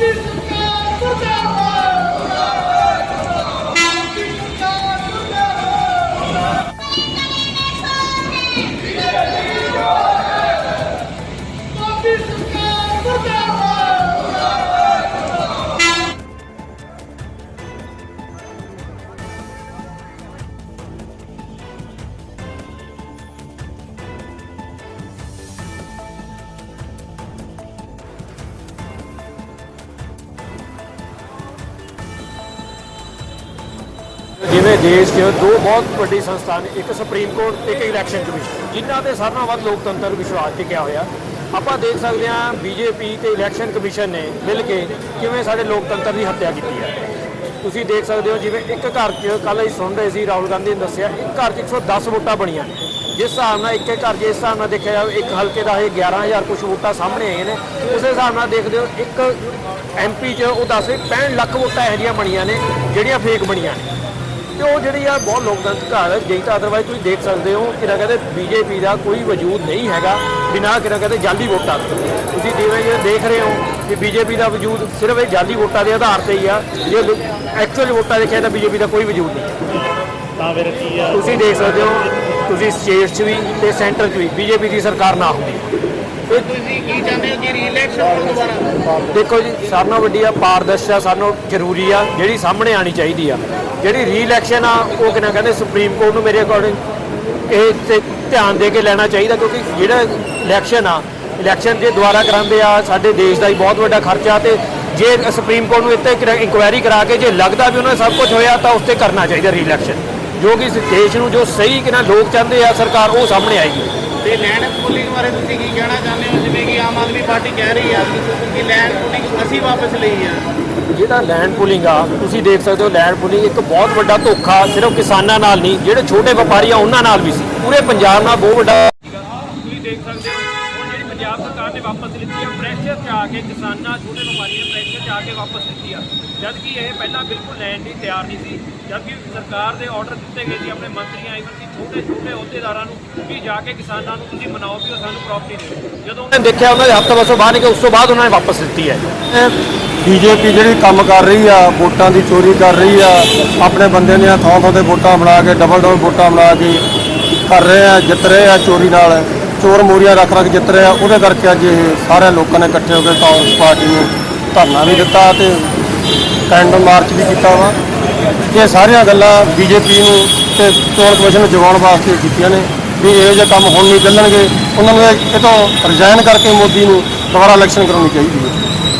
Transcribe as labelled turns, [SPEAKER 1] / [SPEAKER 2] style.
[SPEAKER 1] ਮੋਦੀ
[SPEAKER 2] ਜਿਵੇਂ ਦੇਸ਼ 'ਚ ਦੋ ਬਹੁਤ ਵੱਡੀ ਸੰਸਥਾ ਨੇ, ਇੱਕ ਸੁਪਰੀਮ ਕੋਰਟ ਤੇ ਇੱਕ ਇਲੈਕਸ਼ਨ ਕਮਿਸ਼ਨ ਜਿਨ੍ਹਾਂ ਤੇ ਸਾਰਿਆਂ ਨਾਲੋਂ ਵੱਧ ਲੋਕਤੰਤਰ ਵਿਸ਼ਵਾਸ ਟਿਕਿਆ ਹੋਇਆ। ਆਪਾਂ ਦੇਖ ਸਕਦੇ ਹਾਂ ਬੀਜੇਪੀ ਤੇ ਇਲੈਕਸ਼ਨ ਕਮਿਸ਼ਨ ਨੇ ਮਿਲ ਕੇ ਕਿਵੇਂ ਸਾਡੇ ਲੋਕਤੰਤਰ ਦੀ ਹੱਤਿਆ ਕੀਤੀ ਹੈ। ਤੁਸੀਂ ਦੇਖ ਸਕਦੇ ਹੋ ਜਿਵੇਂ ਇੱਕ ਘਰ 'ਚ ਕੱਲ੍ਹ ਅਸੀਂ ਸੁਣ ਰਹੇ ਸੀ, ਰਾਹੁਲ ਗਾਂਧੀ ਨੇ ਦੱਸਿਆ, ਇੱਕ ਘਰ 'ਚ 110 ਵੋਟਾਂ ਬਣੀਆਂ ਨੇ। ਜਿਸ ਹਿਸਾਬ ਨਾਲ ਇੱਕ ਘਰ ਜੇ ਇਸ ਹਿਸਾਬ ਨਾਲ ਦੇਖਿਆ ਜਾਵੇ, ਇੱਕ ਹਲਕੇ ਦਾ ਇਹ 11000 ਕੁਝ ਵੋਟਾਂ ਸਾਹਮਣੇ ਆਈਆਂ ਨੇ। ਉਸੇ ਹਿਸਾਬ ਨਾਲ ਦੇਖਦੇ ਹੋ ਇੱਕ ਐਮਪੀ 'ਚ ਉਹ ਦੱਸ 65 ਲੱਖ ਵੋਟਾਂ ਇਹੋ ਜਿਹੀਆਂ ਬਣੀਆਂ ਨੇ, ਜਿਹੜੀਆਂ ਫੇਕ ਬਣੀਆਂ ਨੇ। ਤੇ ਉਹ ਜਿਹੜੀ ਆ ਬਹੁਤ ਲੋਕਤੰਤਰ ਘਰ ਜੇ ਤਾਂ ਅਦਰਵਾਈਜ਼ ਤੁਸੀਂ ਦੇਖ ਸਕਦੇ ਹੋ ਕਿ ਨਾ ਕਹਿੰਦੇ ਬੀਜੇਪੀ ਦਾ ਕੋਈ ਵਜੂਦ ਨਹੀਂ ਹੈਗਾ ਬਿਨਾਂ ਕਿ ਨਾ ਕਹਿੰਦੇ ਜਾਲੀ ਵੋਟਾਂ। ਤੁਸੀਂ ਜਿਵੇਂ ਜਿਵੇਂ ਦੇਖ ਰਹੇ ਹੋ ਕਿ ਬੀਜੇਪੀ ਦਾ ਵਜੂਦ ਸਿਰਫ ਇਹ ਜਾਲੀ ਵੋਟਾਂ ਦੇ ਆਧਾਰ ਤੇ ਹੀ ਆ ਜੇ ਐਕਚੁਅਲ ਵੋਟਾਂ ਦੇਖਿਆ ਤਾਂ ਬੀਜੇਪੀ ਦਾ ਕੋਈ ਵਜੂਦ ਨਹੀਂ।
[SPEAKER 3] ਤਾਂ ਫਿਰ ਕੀ ਆ?
[SPEAKER 2] ਤੁਸੀਂ ਦੇਖ ਸਕਦੇ ਹੋ ਤੁਸੀਂ ਸਟੇਟ 'ਚ ਵੀ ਤੇ ਸੈਂਟਰ 'ਚ ਵੀ ਬੀਜੇਪੀ ਦੀ ਸਰਕਾਰ ਨਾ ਹੁੰਦੀ।
[SPEAKER 4] ਤੁਸੀਂ ਕੀ ਚਾਹੁੰਦੇ ਹੋ ਕਿ ਰੀਇਲੈਕਸ਼ਨ ਹੋਣ ਦੁਬਾਰਾ
[SPEAKER 2] ਦੇਖੋ ਜੀ ਸਾਰਿਆਂ ਨਾਲੋਂ ਵੱਡੀ ਆ ਪਾਰਦਰਸ਼ਤਾ ਸਾਨੂੰ ਜ਼ਰੂਰੀ ਆ ਜਿਹੜੀ ਸਾਹਮਣੇ ਆਣੀ ਚਾਹੀਦੀ ਆ। ਜਿਹੜੀ ਰੀ-ਇਲੈਕਸ਼ਨ ਆ, ਉਹ ਕਿਨਾ ਕਹਿੰਦੇ ਸੁਪਰੀਮ ਕੋਰਟ ਨੂੰ ਮੇਰੇ ਅਕੋਰਡਿੰਗ ਇਹ ਤੇ ਧਿਆਨ ਦੇ ਕੇ ਲੈਣਾ ਚਾਹੀਦਾ ਕਿਉਂਕਿ ਜਿਹੜਾ ਇਲੈਕਸ਼ਨ ਆ ਇਲੈਕਸ਼ਨ ਜੇ ਦੁਬਾਰਾ ਕਰਾਉਂਦੇ ਆ, ਸਾਡੇ ਦੇਸ਼ ਦਾ ਹੀ ਬਹੁਤ ਵੱਡਾ ਖਰਚਾ ਤੇ ਜੇ ਸੁਪਰੀਮ ਕੋਰਟ ਨੂੰ ਇੱਥੇ ਇਨਕੁਆਇਰੀ ਕਰਾ ਕੇ ਜੇ ਲੱਗਦਾ ਵੀ ਉਹਨਾਂ ਦਾ ਸਭ ਕੁਝ ਹੋਇਆ ਤਾਂ ਉਸ ਤੇ ਕਰਨਾ ਚਾਹੀਦਾ ਰੀ-ਇਲੈਕਸ਼ਨ ਜੋ ਕਿ ਦੇਸ਼ ਨੂੰ ਜੋ ਸਹੀ ਕਿਨਾ ਲੋਕ ਚਾਹੁੰਦੇ ਆ ਸਰਕਾਰ, ਉਹ ਸਾਹਮਣੇ ਆਏਗੀ।
[SPEAKER 4] ਤੇ ਲੈਂਡ ਪੂਲਿੰਗ ਬਾਰੇ ਤੁਸੀਂ ਕੀ ਕਹਿਣਾ ਚਾਹੁੰਦੇ ਹੋ? ਜਿਵੇਂ ਕਿ ਆਮ ਆਦਮੀ ਪਾਰਟੀ ਕਹਿ ਰਹੀ ਆ ਕਿ ਲੈਂਡ ਪੂਲਿੰਗ ਅਸੀਂ ਵਾਪਸ ਲਈ ਆ।
[SPEAKER 2] ਜਿਹੜਾ ਲੈਂਡ ਪੁਲਿੰਗ ਆ ਤੁਸੀਂ ਦੇਖ ਸਕਦੇ ਹੋ ਲੈਂਡ ਪੁਲਿੰਗ ਇੱਕ ਬਹੁਤ ਵੱਡਾ ਧੋਖਾ ਸਿਰਫ ਕਿਸਾਨਾਂ ਨਾਲ ਨਹੀਂ ਜਿਹੜੇ ਛੋਟੇ ਵਪਾਰੀ ਆ ਉਹਨਾਂ ਨਾਲ ਵੀ ਸੀ। ਪੂਰੇ ਪੰਜਾਬ ਨਾਲ ਬਹੁਤ ਵੱਡਾ
[SPEAKER 5] ਤੁਸੀਂ ਦੇਖ ਸਕਦੇ ਹੋ ਹੁਣ ਜਿਹੜੀ ਪੰਜਾਬ ਸਰਕਾਰ ਨੇ ਵਾਪਸ ਲਿੱਤੀ ਆ ਪ੍ਰੈਸ਼ਰ 'ਚ ਆ ਕੇ ਕਿਸਾਨਾਂ ਛੋਟੇ ਵਪਾਰੀਆਂ ਨੇ ਆ ਕੇ ਵਾਪਸ ਲਿੱਤੀ ਆ। ਜਦ ਕਿ ਇਹ ਪਹਿਲਾਂ ਬਿਲਕੁਲ ਲੈਣ ਲਈ ਤਿਆਰ ਨਹੀਂ ਸੀ। ਜਦ ਕਿ ਸਰਕਾਰ ਦੇ ਆਰਡਰ ਦਿੱਤੇ ਗਏ ਸੀ ਆਪਣੇ ਮੰਤਰੀਆਂ ਇਵਨ ਕਿ ਛੋਟੇ ਛੋਟੇ ਅਹੁਦੇਦਾਰਾਂ ਨੂੰ ਕਿ ਜਾ ਕੇ ਕਿਸਾਨਾਂ ਨੂੰ ਤੁਸੀਂ ਮਨਾਓ ਵੀ ਉਹ ਸਾਨੂੰ ਪ੍ਰਾਪਰਟੀ ਦਿਓ। ਜਦੋਂ
[SPEAKER 2] ਉਹਨਾਂ ਨੇ ਦੇਖਿਆ ਉਹਨਾਂ ਦੇ ਹੱਥ ਵਸੋਂ ਬਾਹਰ ਨਿਕਲੇ ਉਸ ਤੋਂ ਬਾਅਦ ਉਹਨਾਂ ਨੇ ਵਾਪਸ ਦਿੱਤੀ ਹੈ।
[SPEAKER 6] ਬੀਜੇਪੀ ਜਿਹੜੀ ਕੰਮ ਕਰ ਰਹੀ ਆ ਵੋਟਾਂ ਦੀ ਚੋਰੀ ਕਰ ਰਹੀ ਆ ਆਪਣੇ ਬੰਦੇ ਦੀਆਂ ਥਾਂ ਥਾਂ ਤੇ ਵੋਟਾਂ ਬਣਾ ਕੇ ਡਬਲ ਡਬਲ ਵੋਟਾਂ ਬਣਾ ਕੇ ਕਰ ਰਹੇ ਆ ਜਿੱਤ ਰਹੇ ਆ ਚੋਰੀ ਨਾਲ। ਚੋਰ ਮੋਰੀਆਂ ਰੱਖ ਰੱਖ ਜਿੱਤ ਰਹੇ ਆ ਉਹਦੇ ਕਰਕੇ ਅੱਜ ਇਹ ਸਾਰੇ ਲੋਕਾਂ ਨੇ ਇਕੱਠੇ ਹੋ ਕੇ ਕਾਂਗਰਸ ਪਾਰਟੀ ਨੂੰ ਧਰਨਾ ਵੀ ਦਿੱਤਾ ਤੇ ਕੈਂਡਲ ਮਾਰਚ ਵੀ ਕੀਤਾ ਵਾ। ਇਹ ਸਾਰੀਆਂ ਗੱਲਾਂ ਬੀਜੇਪੀ ਨੂੰ ਤੇ ਚੋਣ ਕਮਿਸ਼ਨ ਨੂੰ ਜਗਾਉਣ ਵਾਸਤੇ ਕੀਤੀਆਂ ਨੇ ਵੀ ਇਹੋ ਜਿਹੇ ਕੰਮ ਹੁਣ ਨਹੀਂ ਚੱਲਣਗੇ। ਉਹਨਾਂ ਨੂੰ ਇਹ ਇਹ ਤੋਂ ਰਿਜ਼ਾਈਨ ਕਰਕੇ ਮੋਦੀ ਨੂੰ ਦੁਬਾਰਾ ਇਲੈਕਸ਼ਨ ਕਰਾਉਣੀ ਚਾਹੀਦੀ ਹੈ।